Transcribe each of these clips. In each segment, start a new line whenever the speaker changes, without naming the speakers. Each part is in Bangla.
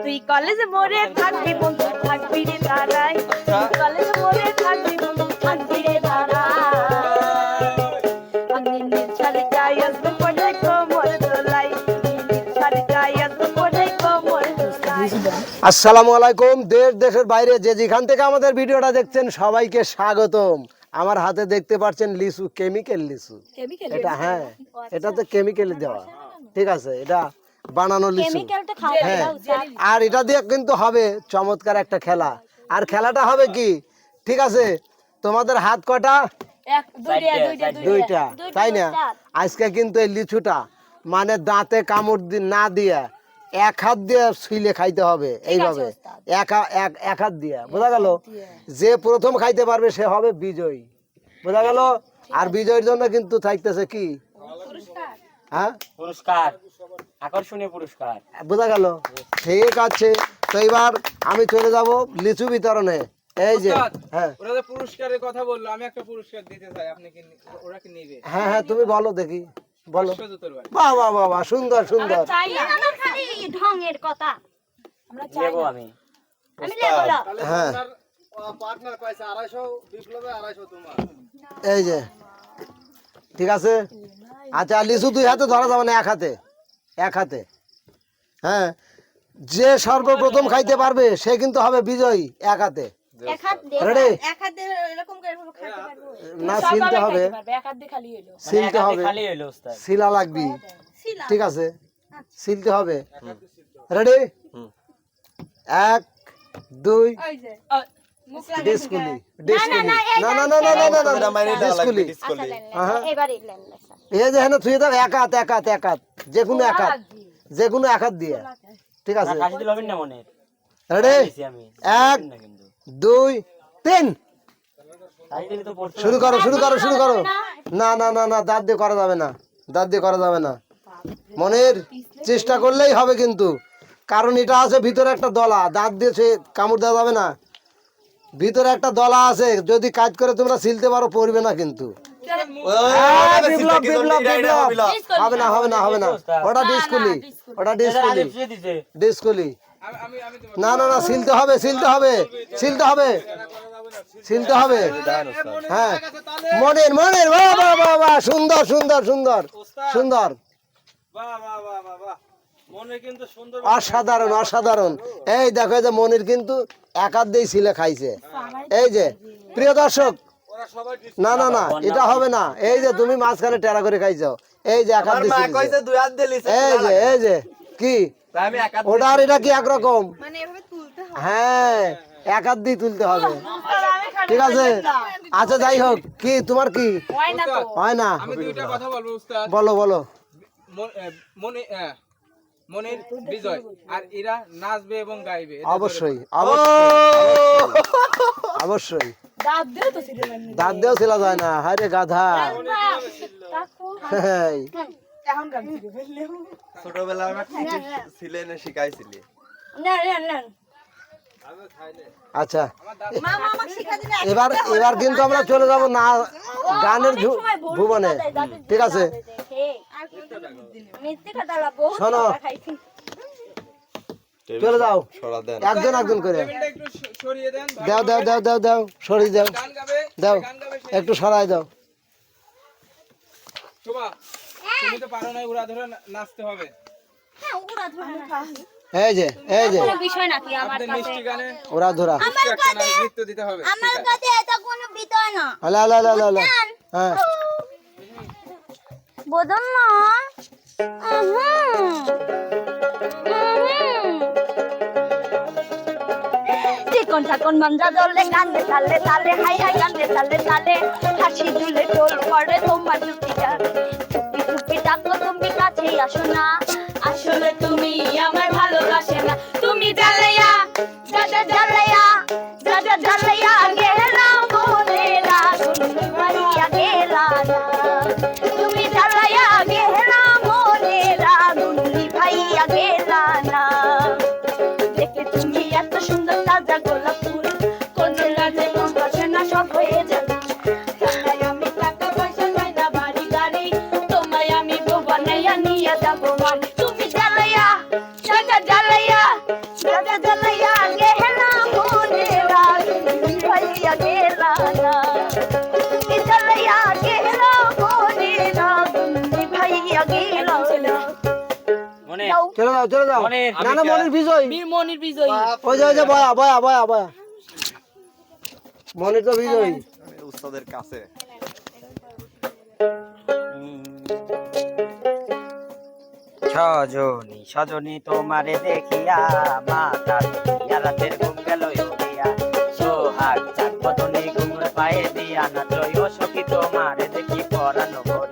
তুই কলেজে মোরে থাকবি বন্ধু থাকবি রে দাঁড়াই। তুই কলেজে মোরে থাকবি বন্ধু থাকবি রে দাঁড়াই। আমি শাড়ি গায়ে আসব পরে কোমর দোলাই শাড়ি গায়ে আসব পরে কোমর দোলাই।
আসসালামু আলাইকুম দেশ দেশের বাইরে যে যেখান থেকে আমাদের ভিডিওটা দেখছেন সবাইকে স্বাগতম। আমার হাতে দেখতে পাচ্ছেন লিচু কেমিক্যাল লিচু এটা হ্যাঁ এটা তো কেমিক্যাল দেওয়া। ঠিক আছে এটা বানানো লিচু। হ্যাঁ। আর এটা দিয়ে কিন্তু হবে চমৎকার একটা খেলা। আর খেলাটা হবে কি? ঠিক আছে তোমাদের হাত কটা
এক দুইটা দুইটা
দুইটা। তাই না? আজকে কিন্তু এই লিচুটা মানে দাঁতে কামড় না দিয়ে এক হাত দিয়ে ছুইলে খাইতে হবে এইভাবে। এক এক এক হাত দিয়ে। বোঝা গেল? যে প্রথম খাইতে পারবে সে হবে বিজয়ী। বোঝা গেল? আর বিজয়ের জন্য কিন্তু থাকতেছে কি? হ্যাঁ?
পুরস্কার। আকর্ষণীয় পুরস্কার।
বোঝা গেল? ঠিক আছে। তো এবার আমি চলে যাব লিচু বিতরণে। এই যে হ্যাঁ।
ওরা যে পুরস্কারের কথা বলল আমি একটা পুরস্কার দিতে চাই আপনি কি ওরা কি নিবে?
হ্যাঁ হ্যাঁ তুমি বলো দেখি। বলো। বাহ বাহ বাহ বাহ সুন্দর সুন্দর।
আমার খালি ঢঙের কথা।
নেব আমি।
আমি নেব না।
হ্যাঁ। এই যে ঠিক আছে? আচ্ছা লিচু দুই হাতে ধরা যাবে না এক হাতে? এক হাতে। হ্যাঁ যে সর্বপ্রথম খাইতে পারবে সে কিন্তু হবে বিজয়ী এক হাতে। না হবে। হবে।
খালি
শিলা লাগবি। ঠিক আছে। ছিলতে হবে। রেডি এক দুই
ওই যে
ডিসকুলি ডিসকুলি না না না না না না না ডিসকুলি
এবারে লেন
এই যে থুয়ে দাও এক হাত এক হাত এক হাত যে এক হাত যে এক হাত দিয়ে। ঠিক আছে।
কাশি দিল হবেন না মনে।
রেডি
দিছি আমি।
এক দুই তিন। শুরু করো শুরু করো শুরু করো। না। না না না দাঁত দিয়ে করা যাবে না। দাঁত দিয়ে করা যাবে না। মনের চেষ্টা করলেই হবে কিন্তু। কারণ এটা আছে ভিতরে একটা দলা। দাঁত দিয়ে সে কামড় দেওয়া যাবে না। ভিতরে একটা দলা আছে যদি কাজ করে তোমরা সিলতে পারো পড়বে না কিন্তু হ্যাঁ। হবে না হবে না হবে না ওটা ডিসকুলি ওটা ডিসকুলি ডিসকুলি না না না সিলতে হবে সিলতে হবে সিলতে হবে সিলতে হবে হ্যাঁ মনের মনের বাহ বাহ সুন্দর সুন্দর সুন্দর সুন্দর
বাহ বাহ বাহ বাহ মনে কিন্তু সুন্দর
অসাধারণ অসাধারণ। এই দেখো এই যে মনির কিন্তু একাত দিয়ে ছিলে খাইছে। এই যে প্রিয় দর্শক না না না এটা হবে না। এই যে তুমি মাঝখানে টেরা করে খাইছো। এই যে একাত দিয়ে এই যে এই যে কি? ওটা আর এটা কি একরকম?
মানে এভাবে তুলতে হবে।
হ্যাঁ এক হাত দিয়ে তুলতে হবে। ঠিক আছে? আচ্ছা যাই হোক কি তোমার কি?
হয় না তো।
হয় না?
আমি দুইটা কথা বলব উস্তাদ।
বলো বলো।
মনে মনির বিজয়। আর এরা নাচবে এবং গাইবে।
অবশ্যই অবশ্যই অবশ্যই।
দাঁত দিয়ে তো ছিড়ে দেন
দাঁত দেও ছিল যায় না। হারে গাধা।
ছোটবেলায় আমার ছিলেন শিখাইছিলি।
না না না।
আচ্ছা। এবার এবার কিন্তু আমরা চলে যাব না গানের ভুবনে। ঠিক আছে। শোনো। চলে যাও। একজন একজন করে।
টেবিলটা একটু স- সরিয়ে দেন
দাও দাও দাও দাও দাও সরিয়ে দাও। দাও
গান গাবে সে-
একটু সরাই দাও।
তুমি তো পারো না উড়া ধরে নাচতে হবে।
হ্যাঁ ওরা ধরে না।
এই যে এই যে।
কোনো বিষয় নাকি আমার
আপনাদের
কাছে।
মিষ্টি
ওরা ধরা।
মিষ্টি একটা নাচ নৃত্য দিতে হবে।
আমার কাছে এটা কোনো বিষয় না।
আলা আলা আলা আলা, আলা। হ্যাঁ।
বোঝন না। চিকন চাকন মঞ্জা দলে কান্দে তালে তালে হাই হাই কান্দে তালে তালে। হাসি দুলে টোল করে তোমার চুপি চুপি চুপি ডাকো তুমি কাছে আসো না। আসলে তুমি আমার
যাও চলে যাও।
মনির,
না না মনির বিজয়।
মনির বিজয়ী।
ওই যে ওই যে বয়া বয়া বয়া বয়া। মনির তো বিজয়।
উস্তাদের কাছে।
সজনী সজনী তোমারে দেখিয়া মাতা রাতের ঘুম গেল উড়িয়া সোহাগ চাঁদ বদনে ঘুমুর পায়ে দিয়া নাচই ও সখী তোমারে দেখি পরানো ভরিয়া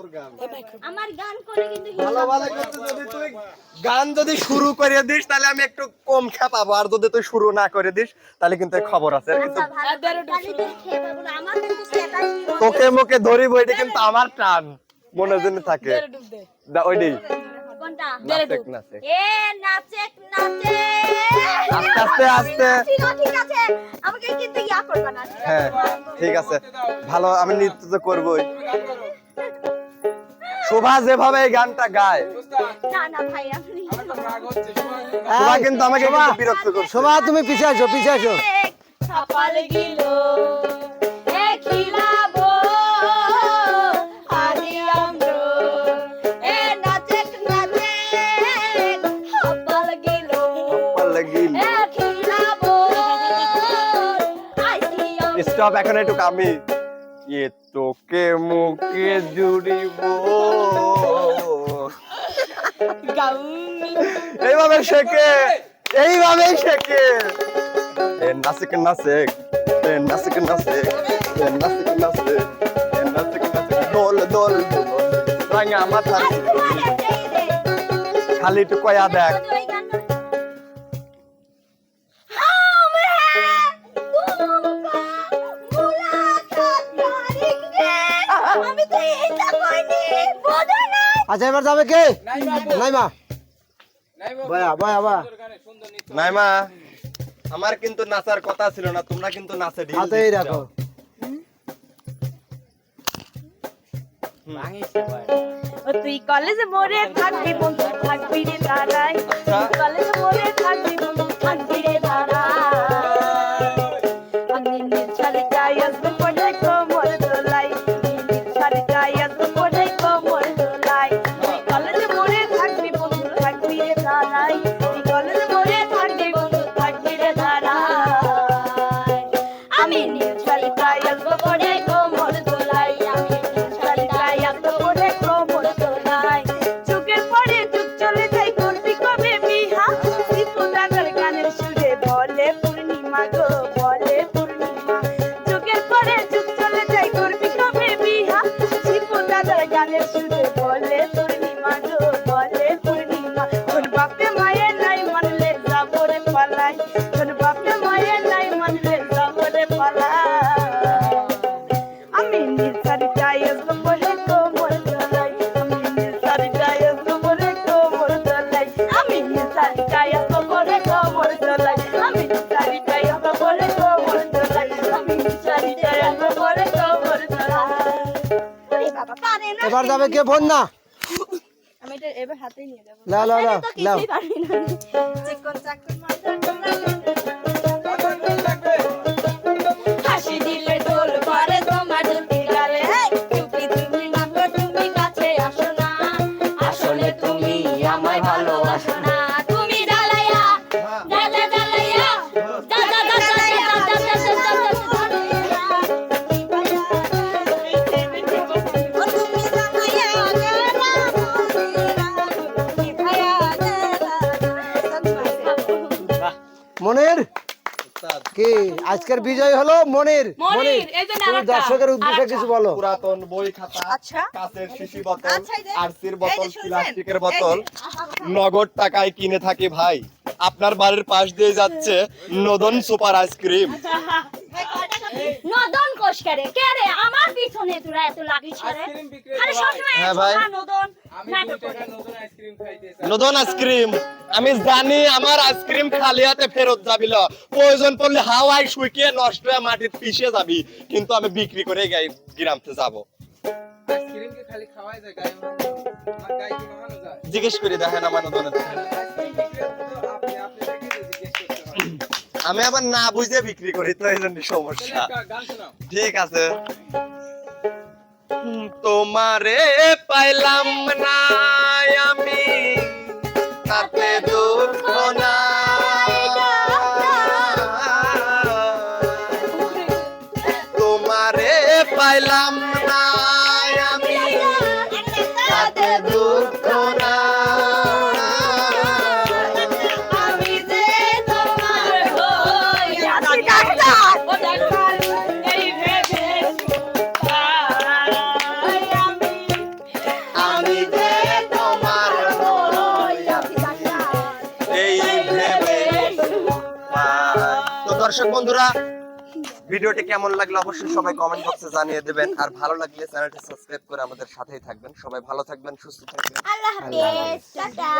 তোর
গান।
আমার গান করে কিন্তু
ভালো ভালো করতে যদি তুই গান যদি শুরু করে দিস তাহলে আমি একটু কম খেপাবো। আর যদি তুই শুরু না করে দিস তাহলে কিন্তু খবর আছে। তোকে মুখে ধরিব এটা কিন্তু আমার টান। মনে জন্য থাকে।
ডুব দে।
দা- ওইটাই
কোনটা?
নাচেক
এ নাচে নাচে
আস্তে আস্তে আস্তে।
ঠিক আছে, আমাকে কিন্তু ইয়া করবে না
হ্যাঁ ঠিক আছে। ভালো আমি নৃত্য তো করবোই। শোভা যেভাবে এই গানটা গায়।
না না ভাই আপনি
রাগ হচ্ছে
শোভা কিন্তু আমাকে বিরক্ত করছে।
শোভা তুমি পিছে আসো পিছে আসো।
স্টপ এখন একটু আমি এ তোকে মুখে জুড়িব। এইভাবে শেখে এইভাবে শেখে। এ নাসিক নাসিক এ নাসিক নাসিক এ নাসিক নাসিক এ নাসিক নাসিক। দোল দোল দোল। রাঙা মাথা। খালি একটু কয়া দেখ।
আচ্ছা এবার যাবে কে?
নাই বাবু
নাই মা বয়া বয়া বয়া।
নাইমা আমার কিন্তু নাচার কথা ছিল না তোমরা কিন্তু নাচে ঢিল
হাতেই রাখো।
তুই কলেজে মোরে থাকবি বন্ধু থাকবি রে দাঁড়াই
আচ্ছা।
কলেজে মোরে থাকবি বন্ধু থাকবি রে দাঁড়াই
এবার যাবে কে ফোন না
আমি এটা এবার হাতেই নিয়ে যাব।
লাও
কিছুই পারি না।
আজকের বিজয় হলো মনির। মনির তুমি দর্শকের উদ্দেশ্যে কিছু বলো।
পুরাতন বই খাতা
আচ্ছা।
কাঁচের শিশি বোতল
আচ্ছা,
আরসির বোতল প্লাস্টিকের বোতল। নগদ টাকায় কিনে থাকি ভাই। আপনার বাড়ির পাশ দিয়ে যাচ্ছে নদন সুপার আইসক্রিম।
নদন কোষ করে কে রে? আমার পিছনে তোরা এত লাগিস রে খালি সবসময়
হ্যাঁ ভাই।
নদন
আইসক্রিম
নদন আইসক্রিম আমি জানি আমার আইসক্রিম খালি হাতে ফেরত যাবিল প্রয়োজন পড়লে হাওয়ায় শুকিয়ে নষ্ট হয়ে মাটির পিষে যাবি। কিন্তু আমি বিক্রি করে গাই গ্রামতে যাব।
আইসক্রিম কি খালি খাওয়াই যায়
জিজ্ঞেস করে দেখেন আমার নদনের আমি আবার না বুঝে বিক্রি করি তো এই জন্য সমস্যা। ঠিক আছে। তোমারে পাইলাম না আমি তাতে দুঃখ দর্শক বন্ধুরা ভিডিওটি কেমন লাগল অবশ্যই সবাই কমেন্ট বক্সে জানিয়ে দেবেন। আর ভালো লাগলে চ্যানেলটি সাবস্ক্রাইব করে আমাদের সাথেই থাকবেন। সবাই ভালো থাকবেন সুস্থ থাকবেন।
আল্লাহ হাফেজ। টাটা।